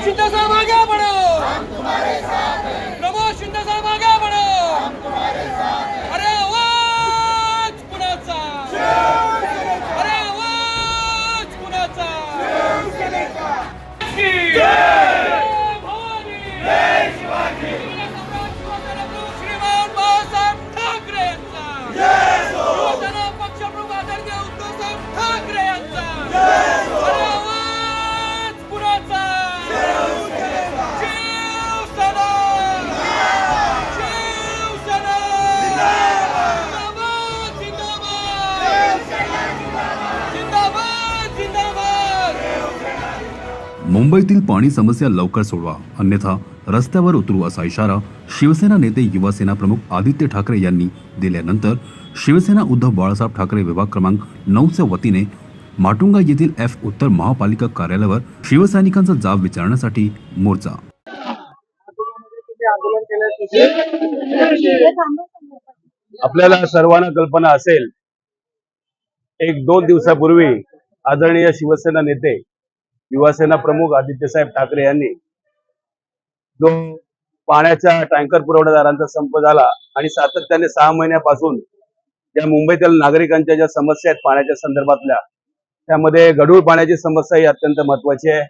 प्रमोद शिंदे साहब मुंबईतील पाणी समस्या लवकर सोडवा. अन्यथा रस्त्यावर उतरू असा इशारा शिवसेना नेते युवासेना प्रमुख आदित्य ठाकरे यांनी दिल्यानंतर शिवसेना उद्धव बाळासाहेब ठाकरे विभाग क्रमांक नऊच्या वतीने माटुंगा येथील एफ उत्तर महापालिका कार्यालयावर शिवसैनिकांचा जाब विचारण्यासाठी मोर्चा. आपल्याला सर्वांना कल्पना असेल एक दोन दिवसापूर्वी आदरणीय शिवसेना नेते युवासेना प्रमुख आदित्यसाहेब ठाकरे यांनी जो पाण्याच्या टँकर पुरवठादारांचा संप झाला आणि सातत्याने सहा महिन्यापासून ज्या मुंबईतील नागरिकांच्या ज्या समस्या आहेत पाण्याच्या संदर्भातल्या त्यामध्ये गढूळ पाण्याची समस्या ही अत्यंत महत्वाची आहे.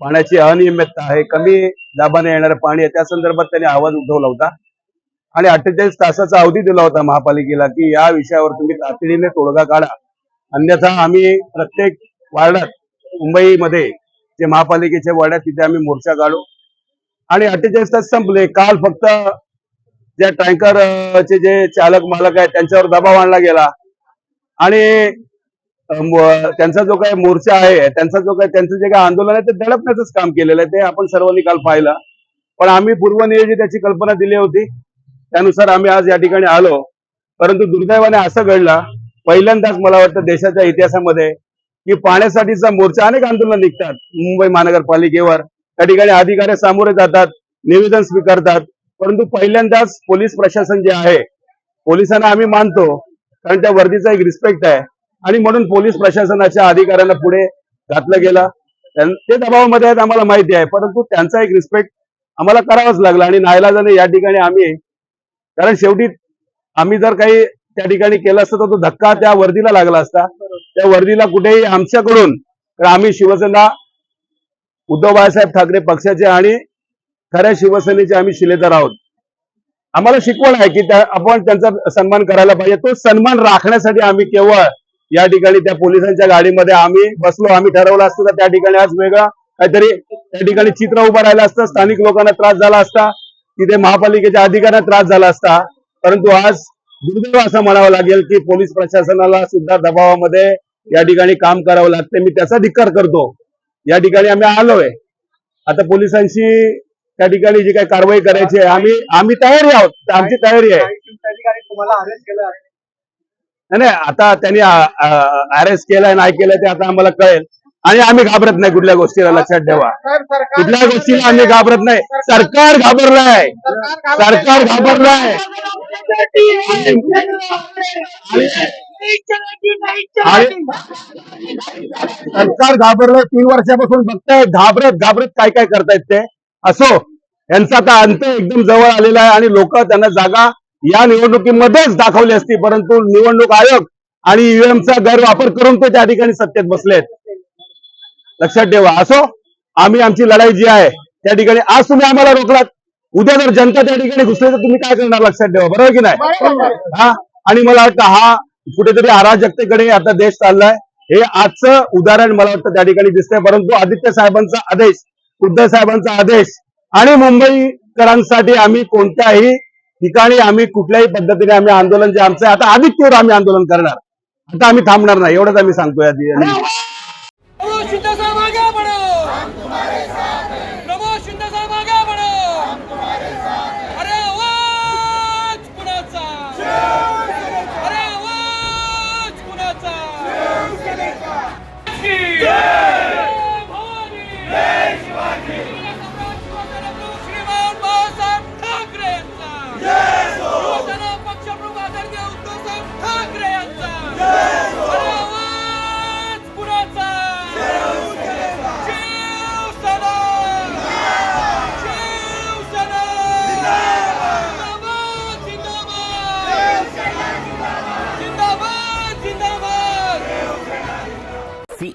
पाण्याची अनियमितता आहे कमी दाबाने येणारं पाणी आहे त्या संदर्भात त्यांनी आवाज उठवला होता. आणि अठ्ठेचाळीस तासाचा अवधी दिला होता महापालिकेला की या विषयावर तुम्ही तातडीने तोडगा काढा. अन्यथा आम्ही प्रत्येक वार्डात मुंबईमध्ये जे महापालिकेचे वार्ड तिथे आम्ही मोर्चा काढू. आणि अठ्ठेचाळीस तास संपले. काल फक्त ज्या टँकरचे जे चालक मालक आहेत त्यांच्यावर दबाव आणला गेला. आणि त्यांचा जो काही मोर्चा आहे त्यांचा जो काही त्यांचं जे काही आंदोलन आहे ते दडपण्याचंच काम केलेलं आहे. ते आपण सर्वांनी काल पाहिलं. पण आम्ही पूर्वनियोजित त्याची कल्पना दिली होती. त्यानुसार आम्ही आज या ठिकाणी आलो. परंतु दुर्दैवाने असं घडलं. पहिल्यांदाच मला वाटतं देशाच्या इतिहासामध्ये की पाण्यासाठीचा मोर्चा अनेक आंदोलन निघतात. मुंबई महानगरपालिकेवर. त्या ठिकाणी अधिकारी सामोरे जातात निवेदन स्वीकारतात. परंतु पहिल्यांदाच पोलीस प्रशासन जे आहे पोलिसांना आम्ही मानतो कारण त्या वर्दीचा एक रिस्पेक्ट आहे. आणि म्हणून पोलीस प्रशासनाच्या अधिकाऱ्यांना पुढे घातलं गेलं. ते दबावामध्ये आहेत आम्हाला माहिती आहे. परंतु त्यांचा एक रिस्पेक्ट आम्हाला करावाच लागला. आणि नायलाजाने या ठिकाणी आम्ही कारण शेवटी आम्ही जर काही त्या ठिकाणी केलं असतं तर तो धक्का त्या वर्दीला लागला असता. त्या वर्दीला कुठेही आमच्याकडून तर आम्ही शिवसेना उद्धव बाळासाहेब ठाकरे पक्षाचे आणि खऱ्या शिवसेनेचे आम्ही शिलेदार आहोत. आम्हाला शिकवण आहे की त्या आपण त्यांचा सन्मान करायला पाहिजे. तो सन्मान राखण्यासाठी आम्ही केवळ या ठिकाणी त्या पोलिसांच्या गाडीमध्ये आम्ही बसलो आम्ही ठरवलं असतं तर त्या ठिकाणी आज वेगळं काहीतरी त्या ठिकाणी चित्र उभं राहिलं असतं स्थानिक लोकांना त्रास झाला असता तिथे महापालिकेच्या अधिकाऱ्यांना त्रास झाला असता. परंतु आज दुर्दैव असं म्हणावं लागेल की पोलीस प्रशासनाला सुद्धा दबावामध्ये या ठिकाणी काम करावं लागतं मी त्याचा धिक्कार करतो. या ठिकाणी आम्ही आलोय. आता पोलिसांशी त्या ठिकाणी जी काही कारवाई करायची आहे आम्ही आम्ही तयारी आहोत. आमची तयारी आहे. तुम्हाला अरेस्ट केलं नाही आता त्यांनी अरेस्ट केलंय नाही केलंय ते आता आम्हाला कळेल. आणि आम्ही घाबरत नाही कुठल्या गोष्टीला लक्षात ठेवा. कुठल्या गोष्टीला आम्ही घाबरत नाही. सरकार घाबरलंय. सरकार घाबरलंय. सरकार घाबरलं तीन वर्षापासून बघताय घाबरत घाबरत काय काय करतायत ते. असो यांचा आता अंत एकदम जवळ आलेला आहे आणि लोक त्यांना जागा या निवडणुकीमध्येच दाखवली असती परंतु निवडणूक आयोग आणि ईव्हीएमचा गैरवापर करून ते त्या ठिकाणी सत्तेत बसलेत. लक्षात ठेवा असो आम्ही आमची लढाई जी आहे त्या ठिकाणी आज तुम्ही आम्हाला रोखलात. उद्या जर जनता त्या ठिकाणी घुसली तर तुम्ही काय करणार? लक्षात ठेवा बरोबर की नाही? हा? आणि मला वाटतं हा कुठेतरी अराजकतेकडे आता देश चाललाय. हे आजचं उदाहरण मला वाटतं त्या ठिकाणी दिसतंय परंतु आदित्य साहेबांचा आदेश उद्धव साहेबांचा आदेश आणि मुंबईकरांसाठी आम्ही कोणत्याही ठिकाणी आम्ही कुठल्याही पद्धतीने आम्ही आंदोलन जे आमचं आता आदित्यवर आम्ही आंदोलन करणार. आता आम्ही थांबणार नाही एवढंच आम्ही सांगतोय आधी.